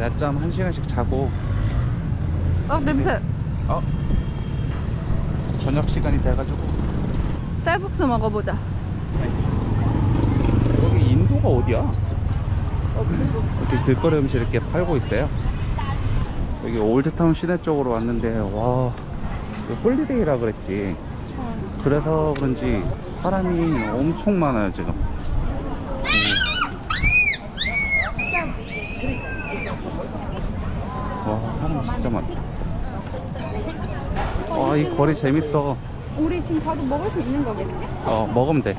낮잠 한 시간씩 자고 아 냄새. 어 저녁 시간이 돼가지고 쌀국수 먹어보자. 여기 인도가 어디야? 이렇게 길거리 음식 이렇게 팔고 있어요. 여기 올드타운 시내 쪽으로 왔는데 와 이거 홀리데이라 그랬지. 그래서 그런지 사람이 엄청 많아요 지금. 와 사람 진짜 많다. 와 이 거리 재밌어. 우리 지금 바로 먹을 수 있는 거겠지? 어 먹으면 돼.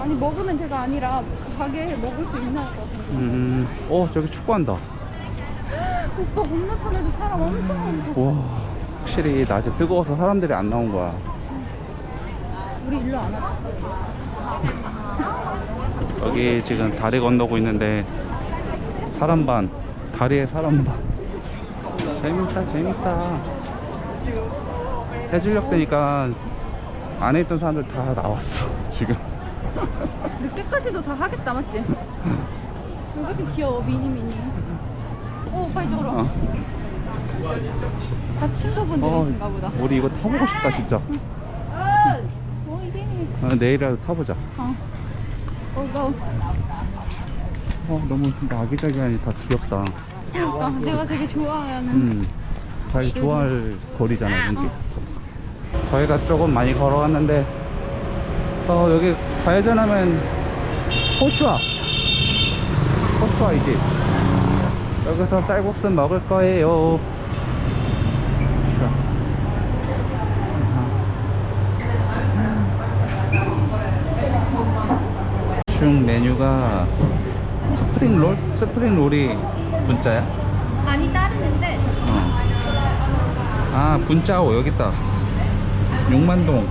아니 먹으면 돼가 아니라 가게에 먹을 수 있나 봐. 음, 어 저기 축구한다. 오빠 건너편에도 사람 엄청 많고. 와 확실히 낮에 뜨거워서 사람들이 안 나온 거야. 우리 일로 안 하자. 여기 지금 다리 건너고 있는데 사람 반 다리에 사람 반 재밌다 재밌다 해질녘 되니까 안에 있던 사람들 다 나왔어 지금 늦게까지도 다 하겠다 맞지? 왜 이렇게 귀여워 미니 미니. 오 오빠 이쪽으로. 와. 어, 다 친구분들이신가 보다. 우리 이거 타보고 싶다 진짜 어 이게. 어, 내일이라도 타보자 어. 어. 어, 너무 아기자기하니 다 귀엽다 그러니까 내가 되게 좋아하는. 음, 자기 좋아할 거리잖아, 여기. 저희가 조금 많이 걸어왔는데, 어, 여기 좌회전하면 호슈아. 호슈아이지. 여기서 쌀국수 먹을 거예요. 중 메뉴가 스프링 롤? 스프링 롤이 분짜야? 간이 따르는데 어. 아 분짜오 여기 있다 용만동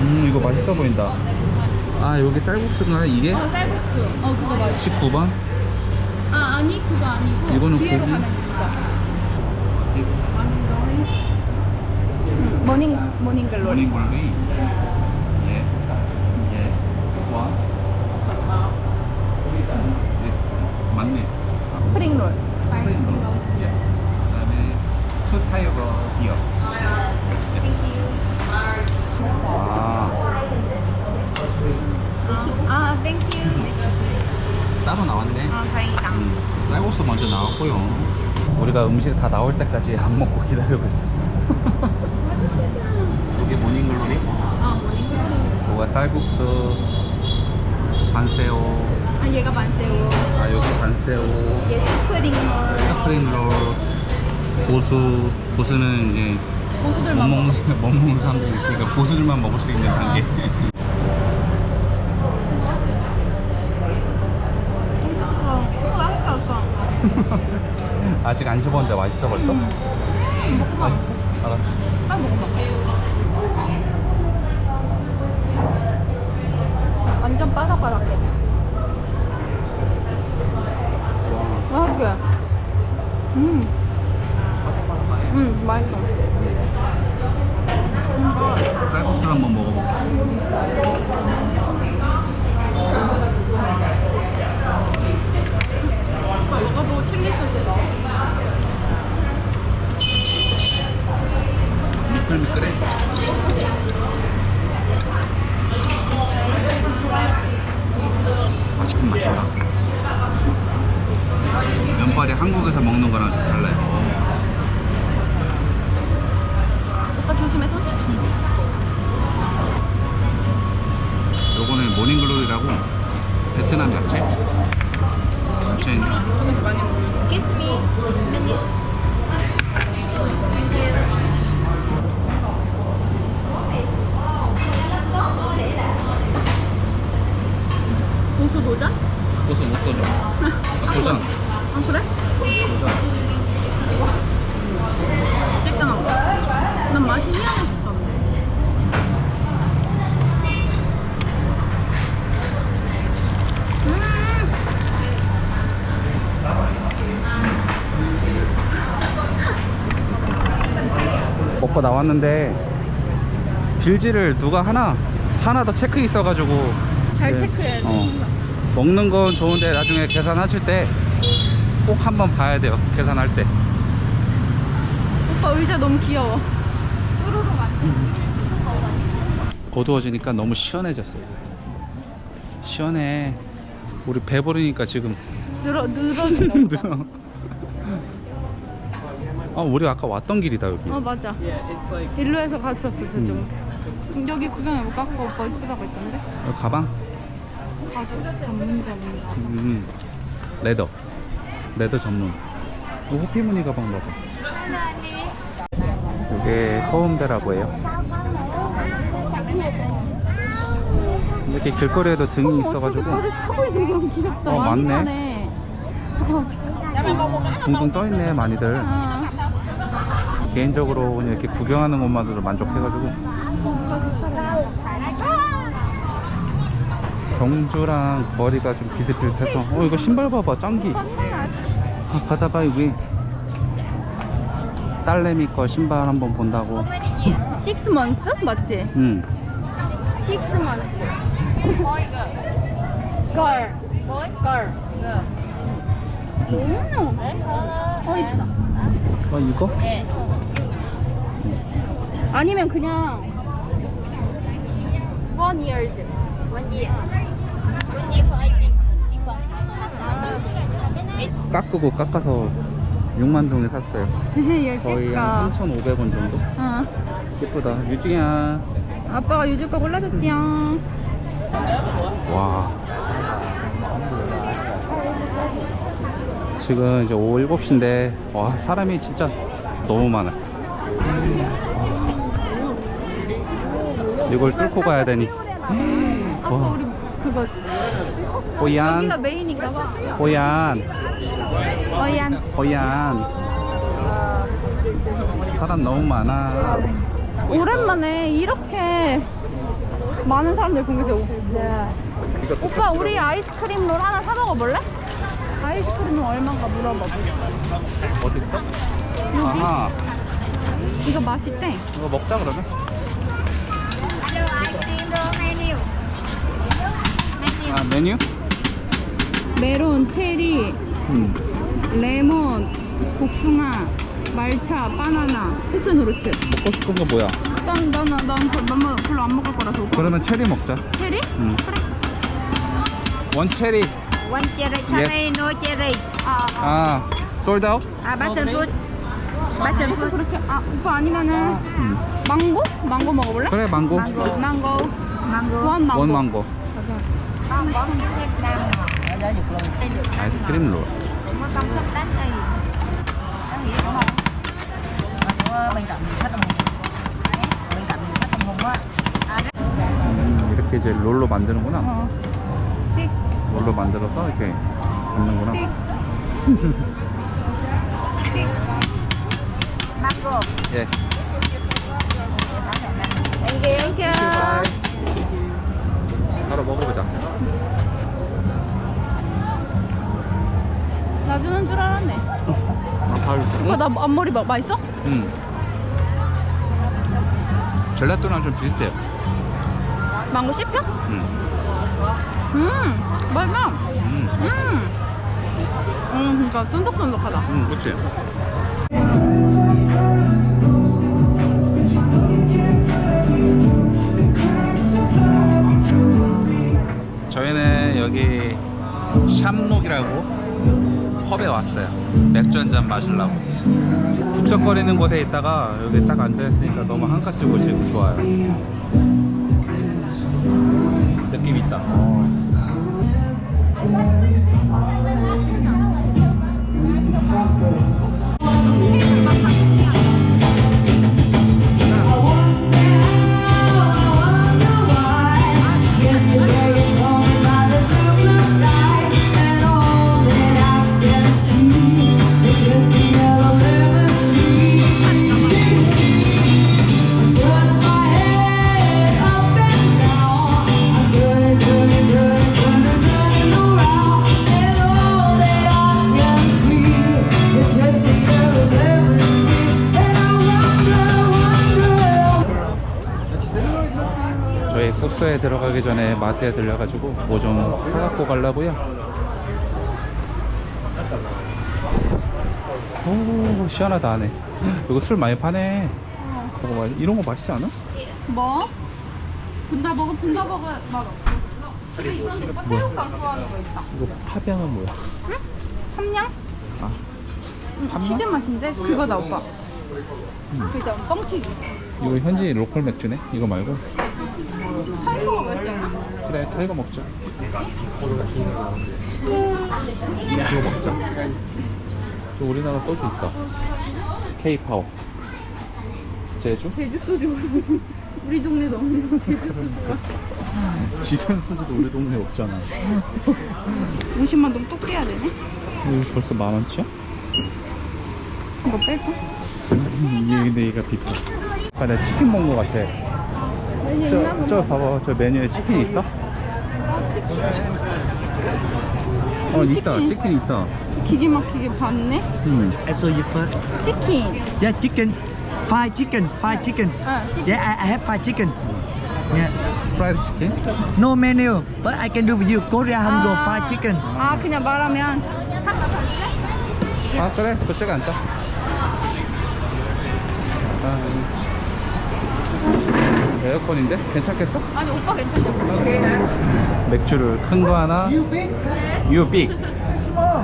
음 이거 맛있어 보인다 아 여기 쌀국수가 이게 어 쌀국수. 어 그거 맞아. 19번 아 아니 그거 아니고 이거는 뒤에로 고기? 가면 있어. 모닝 모닝 글로리. 모닝 골리 예예 와 맞네 스프링 롤. 예 그다음에 투 타이어 히어 아 아 땡큐. 따로 나왔네 아 다행이다. 음, 쌀국수 먼저 나왔고요. 우리가 음식 다 나올 때까지 안 먹고 기다리고 있었어. 여기 모닝글로리, 아 모닝 글로리. 뭐가 쌀국수, 반새우, 아 얘가 만새우. 아 여기 반새우, 얘 스프링 롤. 스프링 롤, 고수, 고수는 이제 못 고수들만 먹는, 먹어. 못 먹는 사람들이 있으니까 고수들만 먹을 수 있는 단계. 어. 아직 안 씹었는데 맛있어 벌써? 먹어봐. 맛있어? 알았어. 빨리 먹어봐. 완전 바삭바삭해. 와, 맛있게. 음. 음, 맛있어. 음, 쌀국수 한번 먹어볼게. 오빠 먹어보고 칠리 소스 넣어. 미끌미끌해. 맛있긴 맛있다. 면발이 한국에서 먹는 거랑 좀 달라요. 오빠 조심해서. 요거는 모닝글로리라고 베트남 야채. 야채인데 많이 먹어. 키스미. 고수 도전? 고수 못 떠줘. 아, 도전. 아 그래? 쬐끈한 거. 난 맛이 희한해서 좋던데. 먹고 나왔는데 빌지를 누가 하나 하나 더 체크 있어가지고 잘 네. 체크해야 돼. 어. 먹는 건 좋은데 나중에 계산하실 때 꼭 한번 봐야 돼요. 계산할 때. 오빠 의자 너무 귀여워. 뾰로롱 안 돼. 어두워지니까 너무 시원해졌어요. 시원해. 우리 배부르니까 지금 늘어 늘어진다. 오빠. 아, 우리 아까 왔던 길이다 여기. 어 맞아. 일로 해서 갔었어 저쪽. 여기 구경해볼까? 아까 오빠 이쁘다고 했던데. 여기 음, 레더. 레더 전문. 이 호피무늬 가방 봐봐. 이게 서운대라고 해요. 이렇게 길거리에도 등이 있어가지고 다들 차고 있는 게 너무 귀엽다. 어, 맞네. 둥둥 떠있네 많이들. 아. 개인적으로 그냥 이렇게 구경하는 것만으로 만족해가지고 경주랑 거리가 좀 비슷비슷해서 어 이거 신발 봐봐 짱기 아, 바다봐 여기 딸내미 거 신발 한번 본다고 식스 먼스 맞지? 응 식스 먼스. 걸. 걸. 음. 어 있다. 어 이거? 아니면 그냥 one years. One year. Think. 깎고 깎아서 6만 동에 샀어요 얘 거의. 한 3,500원 정도 어. 예쁘다 유중이야 아빠가 유주 거 골라줬지요. 와. 지금 이제 오후 7시인데, 와, 사람이 진짜 너무 많아. 이걸 뚫고 가야 되니. 아빠 와, 우리 그거 여기가 호얀, 메인인가 봐. 호얀, 어얀. 호얀. 사람 너무 많아. 오랜만에 이렇게 많은 사람들 좋고. 오빠 우리 아이스크림 롤 하나 사 먹어볼래? 아이스크림 롤 얼마인가 물어봐. 어디 있어? 아하, 이거 맛있대. 이거 먹자, 그러면. Hello, ice cream roll menu. 아, 메뉴? 메론, 체리, 음. 레몬, 복숭아, 말차, 바나나, 패션 후르츠. 먹고 싶은 거 뭐야? 난, 난, 난, 난 별로, 별로 안 먹을 거라서. 그러면 체리 먹자. 체리? 음. 원 체리. One cherry, cherry, no cherry. 아, 아. 아, 솔드 아웃? Ah, button fruit. Button fruit. 그렇게. 아, 오빠 아니면은 음. 망고? 망고 먹어볼래? 그래, 망고. 망고. 망고. Mango. 원 망고. 원 망고. Con có không biết Nam. 아이스크림 롤. Mua công suất đất đây. Có nghĩa đúng không? ở bên cạnh khách tâm hùng bên cạnh khách tâm hùng á 음, 이렇게 이제 롤로 만드는구나. 어. 띡, 롤로 만들어서 이렇게 잡는구나. 띡. Mango. 예. 땡큐. 바로 먹어보자. 나 주는 줄 알았네. 아, 발. 오빠 나 앞머리 마, 맛있어? 음. 젤라또랑 좀 비슷해요. 망고 씹혀? 음. 음, 맛있어. 음. 음. 음, 그러니까 쫀득쫀득하다. 음, 그치. 저희는 여기 샴록이라고 펍에 왔어요. 맥주 한 잔 마시려고. 북적거리는 곳에 있다가 여기 딱 앉아있으니까 너무 한가지 곳이 좋아요. 느낌 있다. 숙소에 들어가기 전에 마트에 들려가지고 뭐 좀 사갖고 가려고요. 오 시원하다 안에. 이거 술 많이 파네. 먹어봐. 이런 거 맛있지 않아? 뭐? 분다버거 분다버거 맛 없어. 집에 있었는데 오빠 새우깡 좋아하는 거 있다. 이거 파병은 뭐야? 삼냥? 아 응, 삼냥? 치즈 맛인데 그거다 오빠. 그죠? 뻥튀기. 이거 현지 로컬 맥주네. 이거 말고. 맛있지 않아? 그래 타이거 먹자. 이거 먹자. 저 우리나라 소주 있다. K 파워. 제주? 제주 소주. 우리 동네도 없는 제주 소주가. 지산 소주도 우리 동네 없잖아. 50만 동또 깨야 되네. 이거 벌써 만 원치야? 이거 빼고. 근데 이가 비싸. 아, 나 치킨 먹은 거 같아. 메뉴 있나 저, 보다. 저 봐봐. 저 메뉴에 치킨 있어? 어, 있다. 치킨. 치킨 있다. 기계 막히게 봤네. 음. I saw you first. 치킨. Yeah, chicken. Fried chicken. Fried chicken. 아, 치킨. Yeah, I, I have fried chicken. Yeah. 프라이드 치킨? No menu, but I can do for you. Korea Hango 아. fried chicken. 아, 그냥 말하면. 아, 그래. 그쪽에 앉자. 아, 에어컨인데? 괜찮겠어? 아니, 오빠 괜찮냐? 맥주를 큰 거 하나. You big? You big. Small.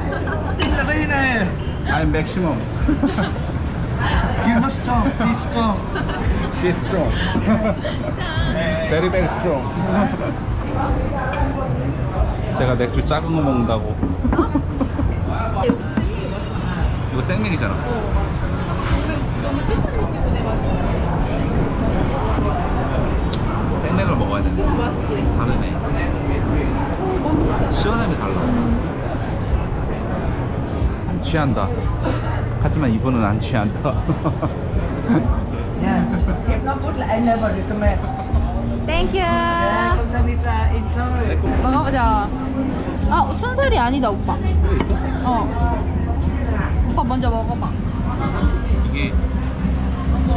I'm maximum. You must strong. See strong. She's strong. very very strong. 제가 맥주 작은 거 먹는다고. 역시 생기게 맛있어. 이거 생맥이잖아. 너무 뜨뜻미지 보내가지고. 생맥을 먹어야 돼. 그치, 맛있지? 다르네. 맛있어. 시원함이 달라. 취한다. 하지만 이분은 안 취한다. Yeah. If not good, I never recommend. 땡큐. Yeah, 감사합니다. Enjoy. 먹어보자. 아, 순살이 아니다, 오빠. 어. 오빠 먼저 먹어봐. 이게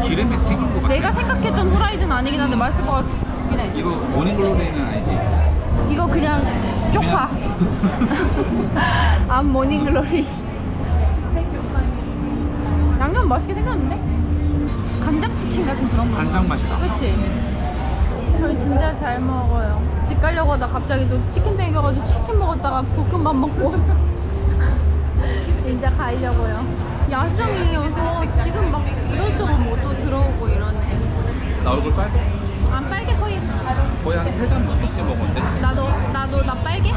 기름에 튀긴 거 같아. 내가 생각했던 후라이드는 아니긴 한데 맛있을 것 같긴 해. 이거 모닝글로리는 아니지? 이거 그냥 쪽파. 안 모닝글로리. 양념 맛있게 생겼는데? 간장치킨 같은 그런 거. 간장 맛이다. 그치? 저희 진짜 잘 먹어요. 집 가려고 하다 갑자기 또 치킨 땡겨가지고 치킨 먹었다가 볶음밥 먹고. 이제 가려고요. 야시장이 어서 지금 막 이것저것 뭐또 들어오고 이러네. 나 얼굴 빨개? 거의. 한 세 잔 넘게 먹었는데? 나도 나도 나 빨개?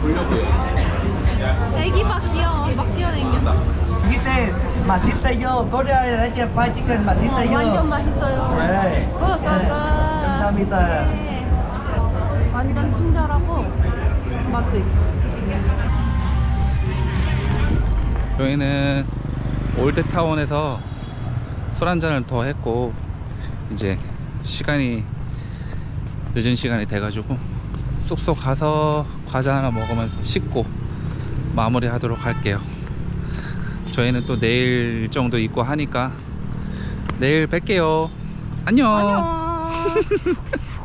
주려고 해. 애기 막 귀여워. 막 뛰어댕겨. He said, 맛있어요. Like fried chicken. 맛있어요. 완전 맛있어요. 네. 굿, 굿, 굿. 감사합니다. 네. 완전 친절하고 맛도 있고. 저희는 올드타운에서 술 한잔을 더 했고 이제 시간이 늦은 시간이 돼가지고 숙소 가서 과자 하나 먹으면서 씻고 마무리 하도록 할게요 저희는 또 내일 일정도 있고 하니까 내일 뵐게요 안녕. 안녕.